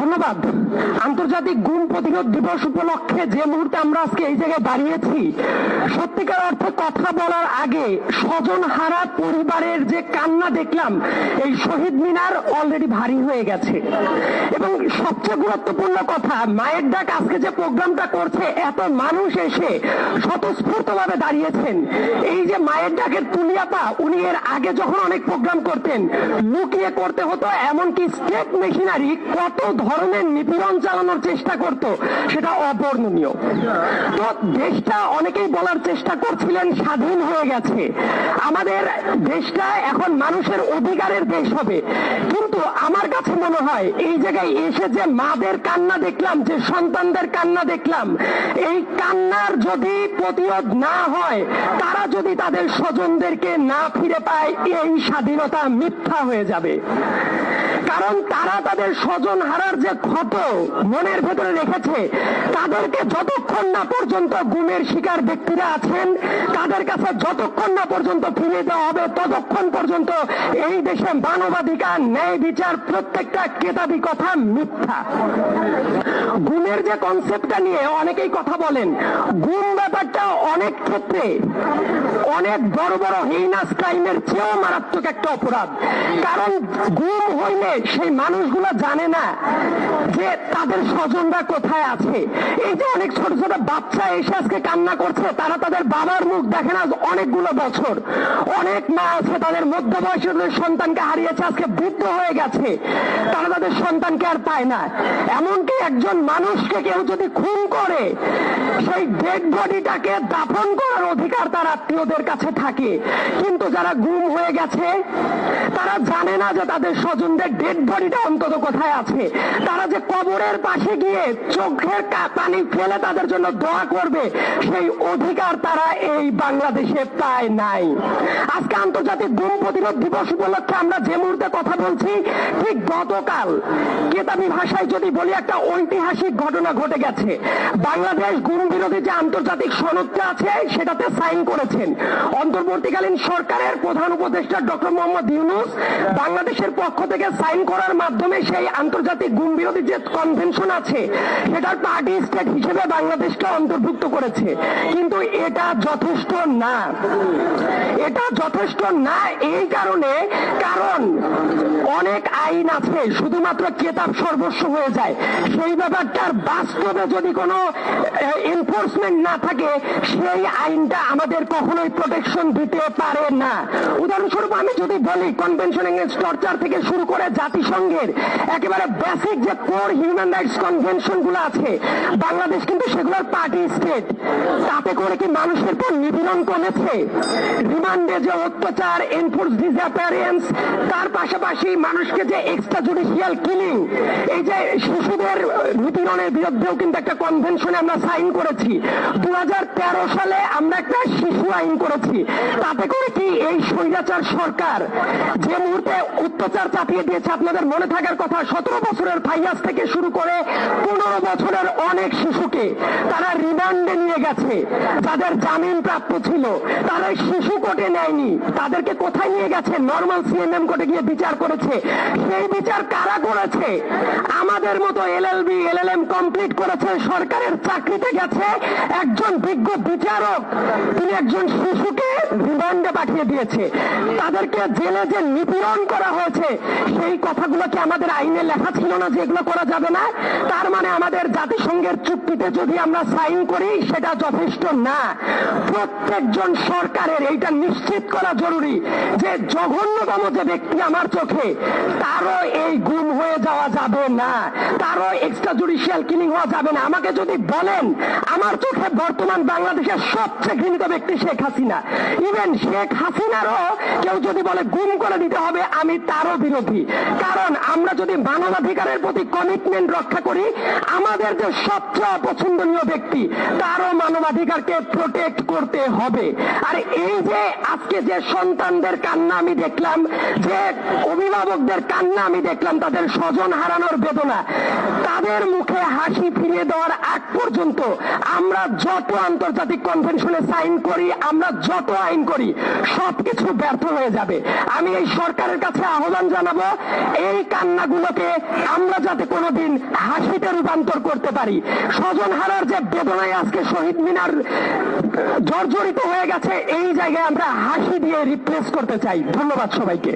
ধন্যবাদ। আন্তর্জাতিক গুম প্রতিরোধ দিবস উপলক্ষে যে মুহূর্তে আমরা আজকে এই জায়গায় দাঁড়িয়েছি, সত্যিকার অর্থে কথা বলার আগে স্বজন হারা পরিবারের যে কান্না দেখলাম, এই শহীদ মিনার অলরেডি ভারী হয়ে গেছে। এবং সবচেয়ে গুরুত্বপূর্ণ কথা, মায়ের ডাক আজকে যে প্রোগ্রামটা করছে, এত মানুষ এসে স্বতঃস্ফূর্ত ভাবে দাঁড়িয়েছেন। এই যে মায়ের ডাকের তুলিয়াপা, উনি এর আগে যখন অনেক প্রোগ্রাম করতেন, লুকিয়ে করতে হতো এমনকি স্টেট মেশিনারি কত ধরনের নিপীড়ন চালানোর চেষ্টা করত, সেটা অবর্ণনীয়। তো দেশটা অনেকেই বলার চেষ্টা করছিলেন, স্বাধীন হয়ে গেছে। আমাদের দেশটা এখন মানুষের অধিকারের দেশ হবে। কিন্তু আমার কাছে মনে হয়, এই জায়গায় এসে যে মাদের কান্না দেখলাম, যে সন্তানদের কান্না দেখলাম, এই কান্নার যদি প্রতিরোধ না হয়, তারা যদি তাদের স্বজনদেরকে না ফিরে পায়, এই স্বাধীনতা মিথ্যা হয়ে যাবে। কারণ তারা তাদের স্বজন হারার যে ক্ষত মনের ভেতরে রেখেছে, তাদেরকে যতক্ষণ না পর্যন্ত গুমের শিকার ব্যক্তিরা আছেন, তাদের কাছে যতক্ষণ না পর্যন্ত ফিরে দেওয়া হবে, ততক্ষণ পর্যন্ত এই দেশে মানবাধিকার, ন্যায় বিচার প্রত্যেকটা কেতাবি কথা মিথ্যা। গুমের যে কনসেপ্টটা নিয়ে অনেকেই কথা বলেন, গুম ব্যাপারটা অনেক ক্ষেত্রে অনেক বড় বড় হেইনাস ক্রাইমের চেয়েও মারাত্মক একটা অপরাধ। কারণ গুম হইলে সেই মানুষগুলো জানে না যে তাদের স্বজনরা কোথায় আছে। এই যে অনেক ছোট ছোট বাচ্চা এসে আজকে কান্না করছে, তারা তাদের বাবার মুখ দেখে না অনেকগুলো বছর। অনেক মা আছে, তাদের মধ্য বয়সের সন্তানকে হারিয়েছে, আজকে বৃদ্ধ হয়ে গেছে। তারা তাদের সন্তানকে আর পায় না। এমনকি একজন মানুষকে কেউ যদি খুন করে, সেই ডেড বডিটাকে দাফন করার অধিকার তার আত্মীয়দের কাছে থাকে। কিন্তু যারা গুম হয়ে গেছে, তারা জানে না যে তাদের স্বজনদের ডেড বডিটা অন্তত কোথায় আছে? তারা যে কবরের পাশে গিয়ে চোখের পানি ফেলে তাদের জন্য দোয়া করবে, সেই অধিকার তারা এই বাংলাদেশে পায় নাই। আজকে আন্তর্জাতিক গুম প্রতিরোধ দিবস উপলক্ষে আমরা যে মুহূর্তে কথা বলছি, ঠিক গতকাল কেতাবি ভাষায় যদি বলি, একটা ঐতিহাসিক ঘটনা ঘটে গেছে। বাংলাদেশ গুম বিরোধী যে আন্তর্জাতিক সনদটা আছে, সেটাতে সাইন করেছেন। অন্তর্বর্তীকালীন সরকারের প্রধান উপদেষ্টা ডক্টর মোহাম্মদ ইউনুস বাংলাদেশের পক্ষ থেকে সাইন করার মাধ্যমে সেই আন্তর্জাতিক গুম বিরোধী যে কনভেনশন আছে সেটার পার্টি স্টেট হিসেবে বাংলাদেশকে অন্তর্ভুক্ত করেছে। কিন্তু এটা যথেষ্ট না। এটা যথেষ্ট না এই কারণে কারণ অনেক আইন আছে, শুধুমাত্র কেতাব সর্বস্ব হয়ে যায়। সেই ব্যাপারটার বাস্তবে যদি কোনো এনফোর্সমেন্ট না থাকে, সেই আইনটা আমাদের কখনোই প্রোটেকশন দিতে পারে না। উদাহরণস্বরূপ আমি যদি বলি কনভেনশন এগেন্স্ট টর্চার থেকে শুরু করে জাতিসংঘের একেবারে বেসিক যে কোর হিউম্যান রাইটস কনভেনশনগুলো আছে, বাংলাদেশ কিন্তু সেগুলোর পার্টি স্টেট তাতে করে কি মানুষের পর নিপীড়ন কমেছে? রিমান্ডে যে অত্যাচার এনফোর্স ডিসঅ্যাপিয়ারেন্স তার পাশাপাশি মানুষকে যে এক্সট্রা জুডিশিয়াল কিলিং এই যে শিশুদের নিপীড়নের বিরুদ্ধেও কিন্তু একটা কনভেনশনে আমরা সাইন করেছি। দু হাজার তেরো সালে আমরা একটা শিশু আইন করেছি। তাতে করে কি? এই স্বৈরাচার সরকার যে মুহূর্তে অত্যাচার চাপিয়ে দিয়েছে আপনাদের মনে থাকার কথা, সতেরো বছরের ফাইয়াস থেকে শুরু করে পনেরো বছরের অনেক শিশুকে তারা রিমান্ডে নিয়ে গেছে, যাদের জামিন প্রাপ্ত ছিল। তারা শিশু কোর্টে নেয়নি। তাদেরকে কোথায় নিয়ে গেছে? নর্মাল সিএমএম কোর্টে গিয়ে বিচার করেছে। সেই বিচার কারা করেছে? আমাদের মতো এলএলবি এলএলএম কমপ্লিট করেছে, সরকারের চাকরিতে গেছে একজন বিজ্ঞ বিচারক। তিনি একজন শিশুকে রিমান্ডে পাঠিয়ে দিয়েছে। তাদেরকে জেলে যে নিপীড়ন করা হয়েছে, সেই কথাগুলো কি আমাদের আইনে লেখা ছিল না যে এগুলো করা যাবে না? তার মানে আমাদের জাতিসংঘের চুক্তিতে যদি আমরা সাইন করি, সেটা যথেষ্ট না। প্রত্যেকজন সরকারের এইটা নিশ্চিত করা জরুরি যে জঘন্যতম যে ব্যক্তি আমার চোখে, তারও এই গুম হয়ে যাওয়া যাবে না। তারও এক্সট্রা জুডিশিয়াল কিলিং হওয়া যাবে না। আমাকে যদি বলেন, আমার চোখে বর্তমান বাংলাদেশের সবচেয়ে ঘৃণিত ব্যক্তি শেখ হাসিনা। ইভেন শেখ হাসিনারও কেউ যদি বলে গুম করে দিতে হবে, আমি তারও বিরোধী। কারণ আমরা যদি মানবাধিকারের প্রতি কমিটমেন্ট রক্ষা করি, আমাদের যে সবচেয়ে অপছন্দনীয় ব্যক্তি, তারও মানবাধিকারকে প্রোটেক্ট করতে হবে। আর এই যে আজকে যে সন্তানদের কান্না আমি দেখলাম, যে অভিভাবকদের কান্না আমি দেখলাম, তাদের স্বজন হারানোর বেদনা, তাদের মুখে হাসি ফিরিয়ে দেওয়ার আগ পর্যন্ত আমরা যত আন্তর্জাতিক কনভেনশনে সাইন করি, আমরা যত আইন করি, সবকিছু ব্যর্থ হয়ে যাবে। আমি এই সরকারের কাছে আহ্বান জানাব, এই কান্নাগুলোকে আমরা যাতে কোনোদিন হাসিতে রূপান্তর করতে পারি। স্বজন হারার যে বেদনায় আজকে শহীদ মিনার, জর্জরিত হয়ে গেছে, এই জায়গায় আমরা হাসি দিয়ে রিপ্লেস করতে চাই। ধন্যবাদ সবাইকে।